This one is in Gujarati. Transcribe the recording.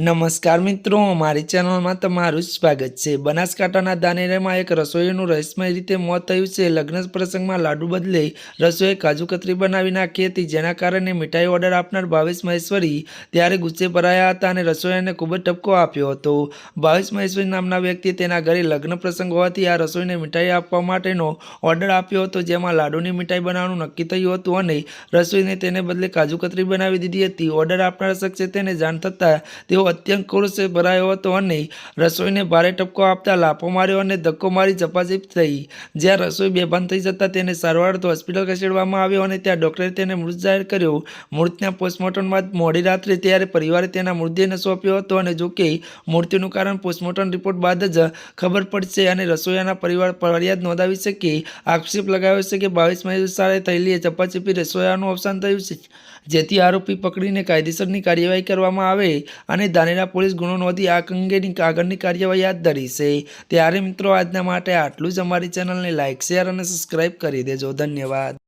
નમસ્કાર મિત્રો, મારી ચેનલમાં તમારું સ્વાગત છે. બનાસકાંઠાના દાનેરામાં એક રસોઈનું રહસ્યમય રીતે મોત થયું છે. લગ્ન પ્રસંગમાં લાડુ બદલે રસોઈએ કાજુ કતરી બનાવી નાખી હતી, જેના કારણે મીઠાઈ ઓર્ડર આપનાર ભાવેશ મહેશ્વરી ત્યારે ગુસ્સે ભરાયા હતા અને રસોઈયાને ખૂબ જ ટપકો આપ્યો હતો. ભાવેશ મહેશ્વરી નામના વ્યક્તિએ તેના ઘરે લગ્ન પ્રસંગ હોવાથી આ રસોઈને મીઠાઈ આપવા માટેનો ઓર્ડર આપ્યો હતો, જેમાં લાડુની મીઠાઈ બનાવવાનું નક્કી થયું હતું અને રસોઈને તેને બદલે કાજુ કતરી બનાવી દીધી હતી. ઓર્ડર આપનાર શખ્સે તેને જાણ થતાં તેઓ અત્યંત ક્રોધે ભરાયો હતો અને રસોઈને ભારે ટપકો આપતા લાફો માર્યો અને ધક્કો મારી ઝપાઝપ થઈ. જ્યાં રસોઈ બેભાન થઈ જતાં તેને સારવાર અર્થે હોસ્પિટલ ખસેડવામાં આવ્યો અને ત્યાં ડૉક્ટરે તેને મૃત જાહેર કર્યો. મૃતના પોસ્ટમોર્ટમ બાદ મોડી રાત્રે ત્યારે પરિવારે તેના મૃતદેહને સોંપ્યો હતો અને જોકે મૃત્યુનું કારણ પોસ્ટમોર્ટમ રિપોર્ટ બાદ જ ખબર પડશે અને રસોઈયાના પરિવાર ફરિયાદ નોંધાવી છે કે આક્ષેપ લગાવ્યો છે કે બાવીસ મહિસારે સારે થયેલી ઝપાઝપી રસોઈયાનું અવસાન થયું છે. જેથી આરોપી પકડીને કાયદેસરની કાર્યવાહી કરવામાં આવે અને ધાનેરા પોલીસ ગુનો નોંધી આ અંગેની આગળની કાર્યવાહી હાથ ધરી છે. ત્યારે મિત્રો, આજના માટે આટલું જ. અમારી ચેનલને લાઇક શેર અને સબસ્ક્રાઈબ કરી દેજો. ધન્યવાદ.